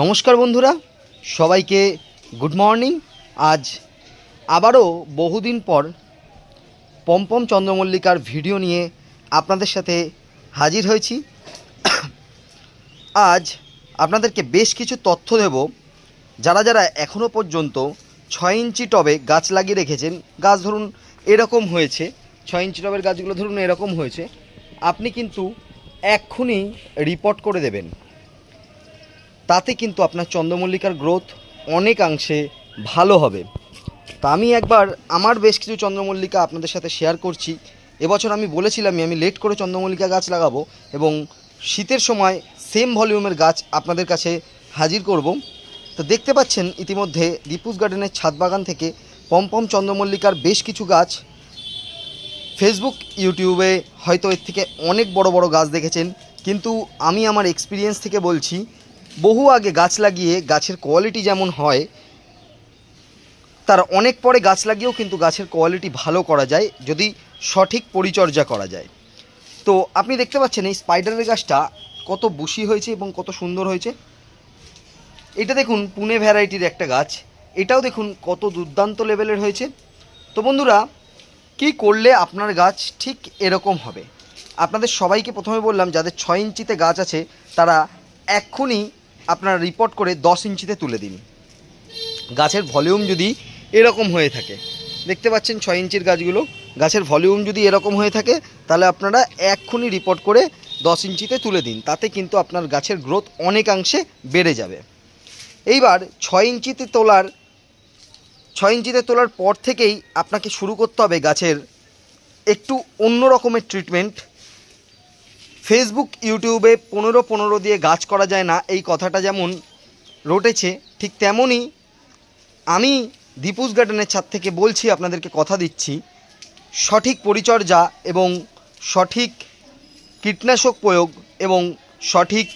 নমস্কার বন্ধুরা, সবাইকে গুড মর্নিং। আজ আবারও বহুদিন পর পম্পম চন্দ্রমল্লিকার ভিডিও নিয়ে আপনাদের সাথে হাজির হয়েছি। আজ আপনাদেরকে বেশ কিছু তথ্য দেব। যারা যারা এখনও পর্যন্ত ছয় ইঞ্চি টবে গাছ লাগিয়ে রেখেছেন, গাছ ধরুন এরকম হয়েছে, ছয় ইঞ্চি টবের গাছগুলো ধরুন এরকম হয়েছে, আপনি কিন্তু এক্ষুনি রিপোর্ট করে দেবেন। তাতে কিন্তু আপনার চন্দ্রমল্লিকার গ্রোথ অনেকাংশে ভালো হবে। তা আমি একবার আমার বেশ কিছু চন্দ্রমল্লিকা আপনাদের সাথে শেয়ার করছি। এবছর আমি বলেছিলামই আমি লেট করে চন্দ্রমল্লিকা গাছ লাগাবো এবং শীতের সময় সেম ভলিউমের গাছ আপনাদের কাছে হাজির করব। তো দেখতে পাচ্ছেন ইতিমধ্যে দীপুস গার্ডেনের ছাদ বাগান থেকে পমপম চন্দ্রমল্লিকার বেশ কিছু গাছ ফেসবুক ইউটিউবে হয়তো এর থেকে অনেক বড় বড় গাছ দেখেছেন। কিন্তু আমি আমার এক্সপিরিয়েন্স থেকে বলছি বহু আগে গাছ লাগিয়ে গাছের কোয়ালিটি যেমন হয়, তার অনেক পরে গাছ লাগিয়েও কিন্তু গাছের কোয়ালিটি ভালো করা যায়, যদি সঠিক পরিচর্যা করা যায়। তো আপনি দেখতে পাচ্ছেন এই স্পাইডারের গাছটা কত বুশি হয়েছে এবং কত সুন্দর হয়েছে। এটা দেখুন, পুনে ভ্যারাইটির একটা গাছ। এটাও দেখুন কত দুর্দান্ত লেভেলের হয়েছে। তো বন্ধুরা, কি করলে আপনার গাছ ঠিক এরকম হবে? আপনাদের সবাইকে প্রথমে বললাম, যাদের ছয় ইঞ্চিতে গাছ আছে, তারা এক্ষুনি আপনার রিপোর্ট করে দশ ইঞ্চিতে তুলে দিন। গাছের ভলিউম যদি এরকম হয়ে থাকে, দেখতে পাচ্ছেন ছয় ইঞ্চির গাছগুলো, গাছের ভলিউম যদি এরকম হয়ে থাকে, তাহলে আপনারা এক্ষুনি রিপোর্ট করে দশ ইঞ্চিতে তুলে দিন, তাতে কিন্তু আপনার গাছের গ্রোথ অনেকাংশে বেড়ে যাবে। এইবার ছয় ইঞ্চিতে তোলার, ছয় ইঞ্চিতে তোলার পর থেকেই আপনাকে শুরু করতে হবে গাছের একটু অন্য রকমের ট্রিটমেন্ট ফেসবুক ইউটিউবে পনেরো পনেরো দিয়ে গাছ করা যায় না, এই কথাটা যেমন রটেছে, ঠিক তেমনই আমি দীপুস গার্ডেনের ছাদ থেকে বলছি, আপনাদেরকে কথা দিচ্ছি। সঠিক পরিচর্যা এবং সঠিক কীটনাশক প্রয়োগ এবং সঠিক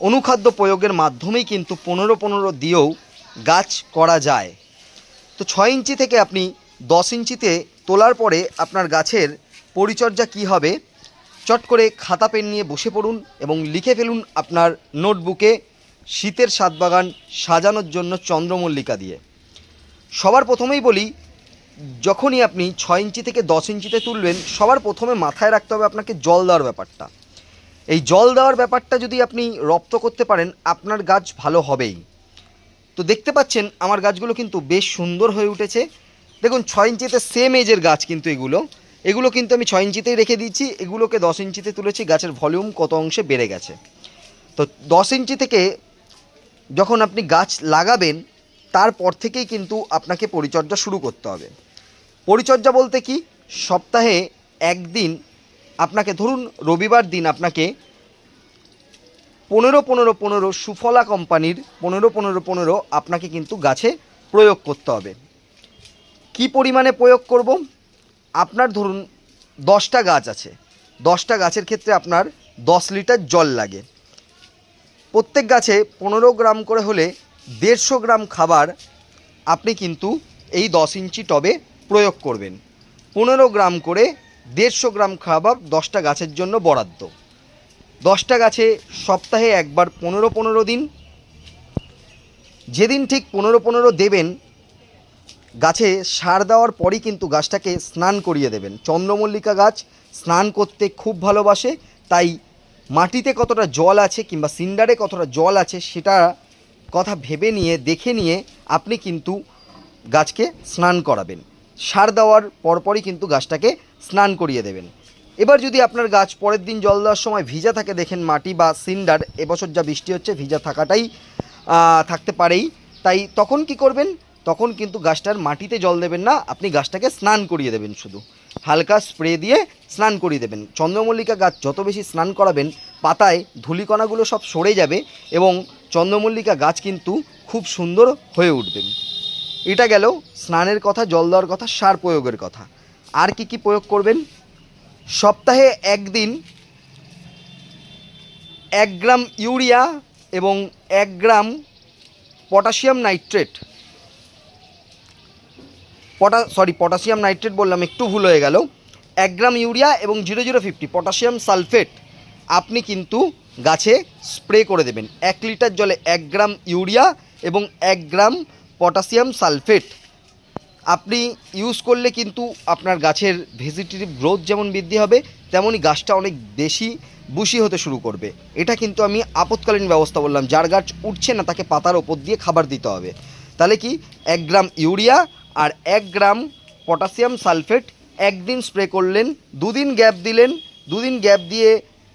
অনুখাদ্য প্রয়োগের মাধ্যমেই কিন্তু পনেরো পনেরো দিয়েও গাছ করা যায়। তো ছয় ইঞ্চি থেকে আপনি দশ ইঞ্চিতে তোলার পরে আপনার গাছের পরিচর্যা কি হবে? চট করে খাতা পেন নিয়ে বসে পড়ুন এবং লিখে ফেলুন আপনার নোটবুকে শীতের সাত বাগান সাজানোর জন্য চন্দ্রমল্লিকা দিয়ে। সবার প্রথমেই বলি, যখনই আপনি ছয় ইঞ্চি থেকে দশ ইঞ্চিতে তুলবেন, সবার প্রথমে মাথায় রাখতে হবে আপনাকে জল দেওয়ার ব্যাপারটা। এই জল দেওয়ার ব্যাপারটা যদি আপনি রপ্ত করতে পারেন, আপনার গাছ ভালো হবেই। তো দেখতে পাচ্ছেন, আমার গাছগুলো কিন্তু বেশ সুন্দর হয়ে উঠেছে। দেখুন, ছয় ইঞ্চিতে সেম এজের গাছ কিন্তু এগুলো। এগুলো কিন্তু আমি ছয় ইঞ্চিতেই রেখে দিয়েছি। এগুলোকে দশ ইঞ্চিতে তুলেছি, গাছের ভলিউম কত অংশে বেড়ে গেছে। তো দশ ইঞ্চি থেকে যখন আপনি গাছ লাগাবেন, তারপর থেকেই কিন্তু আপনাকে পরিচর্যা শুরু করতে হবে। পরিচর্যা বলতে কি? সপ্তাহে একদিন আপনাকে ধরুন রবিবার দিন আপনাকে পনেরো পনেরো পনেরো সুফলা কোম্পানির পনেরো পনেরো পনেরো আপনাকে কিন্তু গাছে প্রয়োগ করতে হবে। কি পরিমাণে প্রয়োগ করব? আপনার ধরুন দশটা গাছ আছে, দশটা গাছের ক্ষেত্রে আপনার দশ লিটার জল লাগে। প্রত্যেক গাছে পনেরো গ্রাম করে হলে দেড়শো গ্রাম খাবার আপনি কিন্তু এই দশ ইঞ্চি টবে প্রয়োগ করবেন। পনেরো গ্রাম করে দেড়শো গ্রাম খাবার দশটা গাছের জন্য বরাদ্দ। দশটা গাছে সপ্তাহে একবার পনেরো পনেরো দিন। যেদিন ঠিক পনেরো পনেরো দেবেন গাছে সার দেওয়ার পরই কিন্তু গাছটাকে স্নান করিয়ে দেবেন। চন্দ্রমল্লিকা গাছ স্নান করতে খুব ভালোবাসে, তাই মাটিতে কতটা জল আছে কিংবা সিন্ডারে কতটা জল আছে সেটা কথা ভেবে নিয়ে, দেখে নিয়ে আপনি কিন্তু গাছকে স্নান করাবেন। সার দেওয়ার পরপরই কিন্তু গাছটাকে স্নান করিয়ে দেবেন। এবার যদি আপনার গাছ পরের দিন জল দেওয়ার সময় ভিজা থাকে, দেখেন মাটি বা সিন্ডার, এবছর যা বৃষ্টি হচ্ছে, ভিজা থাকাটাই থাকতে পারেই। তাই তখন কি করবেন? তখন কিন্তু গাছটার মাটিতে জল দেবেন না, আপনি গাছটাকে স্নান করিয়ে দেবেন শুধু। হালকা স্প্রে দিয়ে স্নান করিয়ে দেবেন। চন্দ্রমল্লিকা গাছ যত বেশি স্নান করাবেন, পাতায় ধূলিকণাগুলো সব সরে যাবে এবং চন্দ্রমল্লিকা গাছ কিন্তু খুব সুন্দর হয়ে উঠবেন এটা গেল স্নানের কথা, জল দেওয়ার কথা, সার প্রয়োগের কথা। আর কি কি প্রয়োগ করবেন? সপ্তাহে একদিন এক গ্রাম ইউরিয়া এবং এক গ্রাম পটাশিয়াম নাইট্রেট। পটা সরি পটাশিয়াম নাইট্রেট বললাম, একটু ভুল হয়ে গেল। এক গ্রাম ইউরিয়া এবং zero zero fifty potassium sulphate আপনি কিন্তু গাছে স্প্রে করে দেবেন। এক লিটার জলে এক গ্রাম ইউরিয়া এবং এক গ্রাম পটাশিয়াম সালফেট আপনি ইউজ করলে কিন্তু আপনার গাছের ভেজিটেটিভ গ্রোথ যেমন বৃদ্ধি হবে তেমনই গাছটা অনেক বেশি বুশি হতে শুরু করবে। এটা কিন্তু আমি আপৎকালীন ব্যবস্থা বললাম। যার গাছ উঠছে না, তাকে পাতার ওপর দিয়ে খাবার দিতে হবে। তাহলে কি? এক গ্রাম ইউরিয়া আর এক গ্রাম পটাশিয়াম সালফেট একদিন স্প্রে করলেন, দুদিন গ্যাপ দিলেন, দুদিন গ্যাপ দিয়ে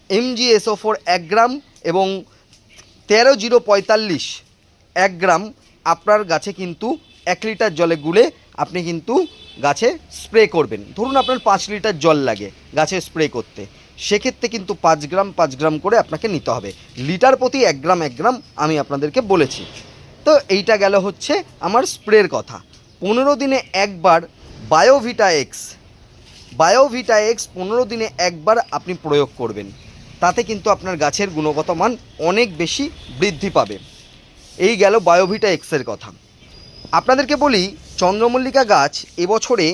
এমজিএসও ফোর এক গ্রাম এবং তেরো জিরো পঁয়তাল্লিশ এক গ্রাম আপনার গাছে কিন্তু এক লিটার জলে গুলে আপনি কিন্তু গাছে স্প্রে করবেন। ধরুন আপনার পাঁচ লিটার জল লাগে গাছে স্প্রে করতে। সেক্ষেত্রে কিন্তু পাঁচ গ্রাম পাঁচ গ্রাম করে আপনাকে নিতে হবে। লিটার প্রতি এক গ্রাম এক গ্রাম আমি আপনাদেরকে বলেছি। তো এইটা গেল হচ্ছে আমার স্প্রের কথা। পনেরো দিনে একবার বায়োভিটা এক্স বায়োভিটা এক্স পনেরো দিনে একবার আপনি প্রয়োগ করবেন। তাতে কিন্তু আপনার গাছের গুণগত মান অনেক বেশি বৃদ্ধি পাবে। এই গেল বায়োভিটা এক্সের কথা। আপনাদেরকে বলি, চন্দ্রমল্লিকা গাছ এবছরে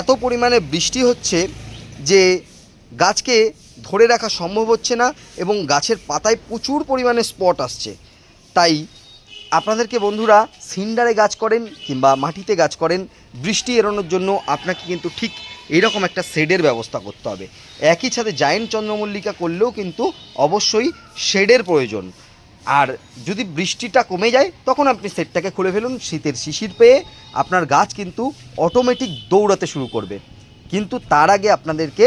এত পরিমাণে বৃষ্টি হচ্ছে যে গাছকে ধরে রাখা সম্ভব হচ্ছে না এবং গাছের পাতায় প্রচুর পরিমাণে স্পট আসছে। তাই আপনাদেরকে বন্ধুরা সিন্ডারে গাছ করেন কিংবা মাটিতে গাছ করেন, বৃষ্টি এড়ানোর জন্য আপনাকে কিন্তু ঠিক এইরকম একটা শেডের ব্যবস্থা করতে হবে। একই সাথে জায়েন্ট চন্দ্রমল্লিকা করলেও কিন্তু অবশ্যই শেডের প্রয়োজন। আর যদি বৃষ্টিটা কমে যায়, তখন আপনি সেটটাকে খুলে ফেলুন, শীতের শিশির পেয়ে আপনার গাছ কিন্তু অটোমেটিক দৌড়াতে শুরু করবে। কিন্তু তার আগে আপনাদেরকে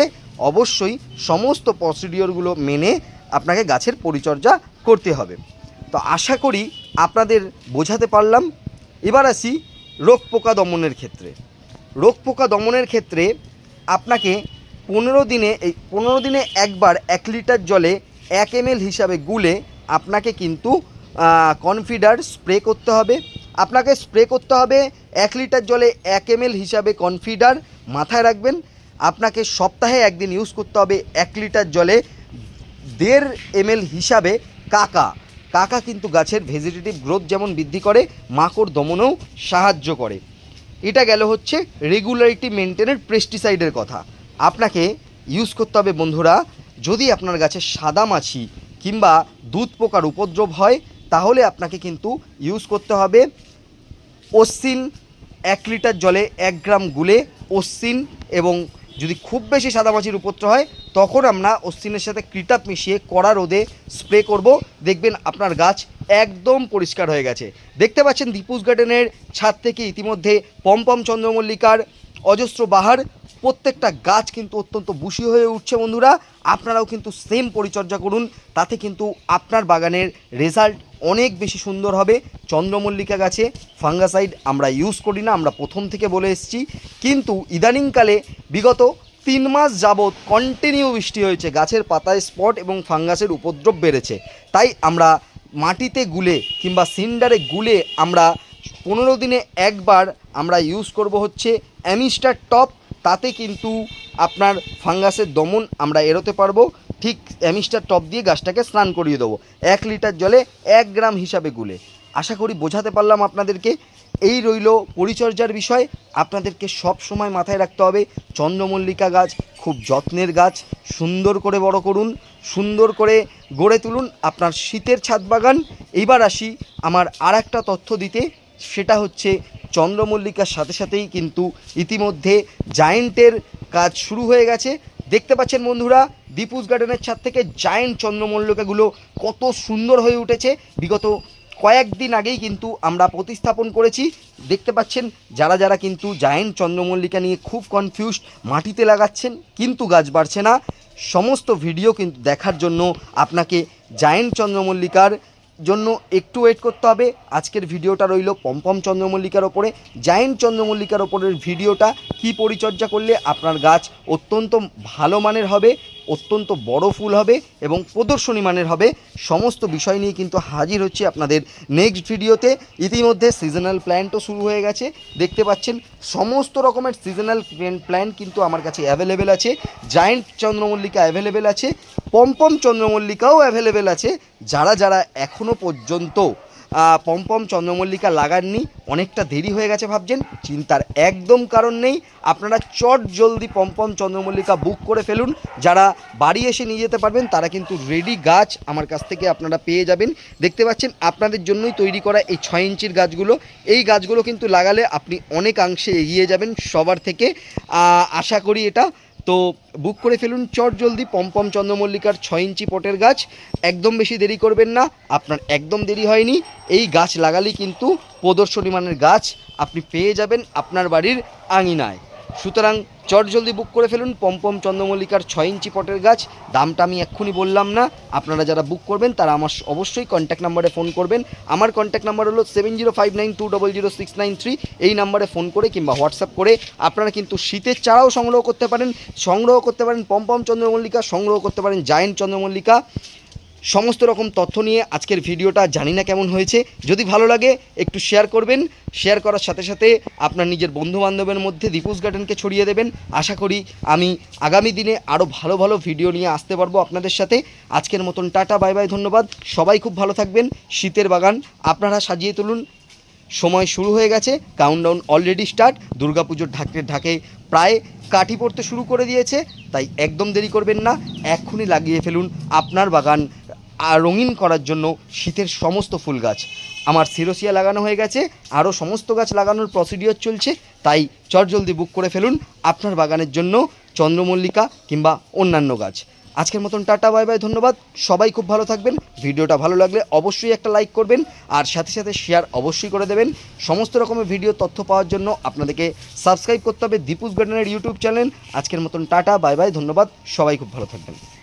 অবশ্যই সমস্ত প্রসিডিওরগুলো মেনে আপনাকে গাছের পরিচর্যা করতে হবে। তো আশা করি আপনাদের বোঝাতে পারলাম। এবার আসি রোগ পোকা দমনের ক্ষেত্রে। রোগ পোকা দমনের ক্ষেত্রে আপনাকে পনেরো দিনে এই পনেরো দিনে একবার এক লিটার জলে এক এম হিসাবে গুলে আপনাকে কিন্তু কনফিডার স্প্রে করতে হবে। আপনাকে স্প্রে করতে হবে এক লিটার জলে এক এম হিসাবে কনফিডার মাথায় রাখবেন। আপনাকে সপ্তাহে একদিন ইউজ করতে হবে এক লিটার জলে দেড় এম হিসাবে কাকা। কাকা কিন্তু গাছের ভেজিটেটিভ গ্রোথ যেমন বৃদ্ধি করে, মাকড় দমনেও সাহায্য করে। এটা গেল হচ্ছে রেগুলারিটি মেনটেনের পেস্টিসাইডের কথা। আপনাকে ইউজ করতে হবে বন্ধুরা, যদি আপনার গাছে সাদা মাছি কিংবা দুধ পোকার উপদ্রব হয়, তাহলে আপনাকে কিন্তু ইউজ করতে হবে অশ্বিন এক লিটার জলে এক গ্রাম গুলে অশ্বিন এবং যদি খুব বেশি সাদামাছির উপত্র হয়, তখন আমরা অশ্বিনের সাথে ক্রিটাপ মিশিয়ে কড়া রোদে স্প্রে করব। দেখবেন আপনার গাছ একদম পরিষ্কার হয়ে গেছে। দেখতে পাচ্ছেন দীপুস গার্ডেনের ছাদ থেকে ইতিমধ্যে পমপম চন্দ্রমল্লিকার অজস্র বাহার। প্রত্যেকটা গাছ কিন্তু অত্যন্ত বুশি হয়ে উঠছে বন্ধুরা। আপনারাও কিন্তু সেম পরিচর্যা করুন, তাতে কিন্তু আপনার বাগানের রেজাল্ট অনেক বেশি সুন্দর হবে। চন্দ্রমল্লিকা গাছে ফাঙ্গাসাইড আমরা ইউজ করি না, আমরা প্রথম থেকে বলে এসেছি। কিন্তু ইদানিংকালে বিগত তিন মাস যাবৎ কন্টিনিউ বৃষ্টি হয়েছে, গাছের পাতায় স্পট এবং ফাঙ্গাসের উপদ্রব বেড়েছে। তাই আমরা মাটিতে গুলে কিংবা সিন্ডারে গুলে আমরা পনেরো দিনে একবার আমরা ইউজ করব হচ্ছে অ্যামিস্টার টপ, তাতে কিন্তু আপনার ফাঙ্গাসের দমন আমরা এড়োতে পারব। ঠিক অ্যামিস্টার টপ দিয়ে গাছটাকে স্নান করিয়ে দেবো। এক লিটার জলে এক গ্রাম হিসাবে গুলে। আশা করি বোঝাতে পারলাম আপনাদেরকে। এই রইল পরিচর্যার বিষয়। আপনাদেরকে সব সময় মাথায় রাখতে হবে, চন্দ্রমল্লিকা গাছ খুব যত্নের গাছ। সুন্দর করে বড় করুন, সুন্দর করে গড়ে তুলুন আপনার শীতের ছাদ বাগান। এইবার আসি আমার আর একটা তথ্য দিতে। সেটা হচ্ছে চন্দ্রমল্লিকার সাথে সাথেই কিন্তু ইতিমধ্যে জায়েন্টের কাজ শুরু হয়ে গেছে। দেখতে পাচ্ছেন বন্ধুরা, দীপুস গার্ডেনের ছাদ থেকে জায়েন্ট চন্দ্রমল্লিকাগুলো কত সুন্দর হয়ে উঠেছে। বিগত কয়েকদিন আগেই কিন্তু আমরা প্রতিস্থাপন করেছি। দেখতে পাচ্ছেন, যারা যারা কিন্তু জায়েন্ট চন্দ্রমল্লিকা নিয়ে খুব কনফিউজড মাটিতে লাগাচ্ছেন, কিন্তু গাছ বাড়ছে না। সমস্ত ভিডিও কিন্তু দেখার জন্য আপনাকে জায়েন্ট চন্দ্রমল্লিকার জন্য একটু ওয়েট করতে হবে। আজকের ভিডিওটা রইল পম্পম চন্দ্রমল্লিকার ওপরে। জায়েন্ট চন্দ্রমল্লিকার ওপরের ভিডিওটা কি পরিচর্যা করলে আপনার গাছ অত্যন্ত ভালো মানের হবে অত্যন্ত বড় ফুল হবে এবং প্রদর্শনী মানের হবে। সমস্ত বিষয় নিয়ে কিন্তু হাজির হচ্ছে আপনাদের নেক্সট ভিডিওতে ইতিমধ্যে সিজনাল প্ল্যান্টও শুরু হয়ে গেছে। দেখতে পাচ্ছেন, সমস্ত রকমের সিজনাল প্ল্যান্ট কিন্তু আমার কাছে অ্যাভেলেবেল আছে। জায়েন্ট চন্দ্রমল্লিকা অ্যাভেলেবেল আছে। পম্পম চন্দ্রমল্লিকাও অ্যাভেলেবেল আছে। যারা যারা এখনও পর্যন্ত পমপম চন্দ্রমল্লিকা লাগাননি, অনেকটা দেরি হয়ে গেছে ভাবছেন, চিন্তার একদম কারণ নেই। আপনারা চট জলদি পমপম চন্দ্রমল্লিকা বুক করে ফেলুন। যারা বাড়ি এসে নিয়ে যেতে পারবেন, তারা কিন্তু রেডি গাছ আমার কাছ থেকে আপনারা পেয়ে যাবেন। দেখতে পাচ্ছেন, আপনাদের জন্যই তৈরি করা এই ছয় ইঞ্চির গাছগুলো। এই গাছগুলো কিন্তু লাগালে আপনি অনেকাংশে এগিয়ে যাবেন সবার থেকে। আশা করি এটা। তো বুক করে ফেলুন চট জলদি পম্পম চন্দ্রমল্লিকার ছয় ইঞ্চি পটের গাছ। একদম বেশি দেরি করবেন না, আপনার একদম দেরি হয়নি। এই গাছ লাগালেই কিন্তু প্রদর্শনী মানের গাছ আপনি পেয়ে যাবেন আপনার বাড়ির আঙিনায়। সুতরাং চট জলদি বুক করে ফেলুন। পমপম চন্দ্রমল্লিকার ছয় ইঞ্চি পটের গাছ। দামটা আমি এক্ষুনি বললাম না। আপনারা যারা বুক করবেন, তারা আমার অবশ্যই কন্ট্যাক্ট নাম্বারে ফোন করবেন। আমার কন্ট্যাক্ট নাম্বার হলো seven zero five nine two double zero six nine three এই নাম্বারে ফোন করে কিংবা হোয়াটসঅ্যাপ করে আপনারা কিন্তু শীতের চারাও সংগ্রহ করতে পারেন, সংগ্রহ করতে পারেন পমপম চন্দ্রমল্লিকা, সংগ্রহ করতে পারেন জায়েন্ট চন্দ্রমল্লিকা। সমস্ত রকম তথ্য নিয়ে আজকের ভিডিওটা জানি না কেমন হয়েছে। যদি ভালো লাগে, একটু শেয়ার করবেন। শেয়ার করার সাথে সাথে আপনার নিজের বন্ধু বান্ধবের মধ্যে দীপুস গার্ডেনকে ছড়িয়ে দেবেন। আশা করি আমি আগামী দিনে আরও ভালো ভালো ভিডিও নিয়ে আসতে পারব আপনাদের সাথে। আজকের মতন টাটা, বাই বাই, ধন্যবাদ। সবাই খুব ভালো থাকবেন। শীতের বাগান আপনারা সাজিয়ে তুলুন। সময় শুরু হয়ে গেছে। কাউন্টডাউন অলরেডি স্টার্ট দুর্গাপুজোর ঢাকে ঢাকে প্রায় কাঠি পড়তে শুরু করে দিয়েছে। তাই একদম দেরি করবেন না। এক্ষুনি লাগিয়ে ফেলুন আপনার বাগান। আর রঙিন করার জন্য শীতের সমস্ত ফুল গাছ। আমার সিরোসিয়া লাগানো হয়ে গেছে, আরও সমস্ত গাছ লাগানোর প্রসিডিওর চলছে, তাই চটজলদি বুক করে ফেলুন আপনার বাগানের জন্য চন্দ্রমল্লিকা কিংবা অন্যান্য গাছ। আজকের মতন টাটা, বাই বাই, ধন্যবাদ। সবাই খুব ভালো থাকবেন। ভিডিওটা ভালো লাগলে অবশ্যই একটা লাইক করবেন আর সাথে সাথে শেয়ার অবশ্যই করে দেবেন। সমস্ত রকমের ভিডিও তথ্য পাওয়ার জন্য আপনাদেরকে সাবস্ক্রাইব করতে হবে দীপুস গার্ডেনের ইউটিউব চ্যানেল আজকের মতন টাটা, বাই বাই, ধন্যবাদ। সবাই খুব ভালো থাকবেন।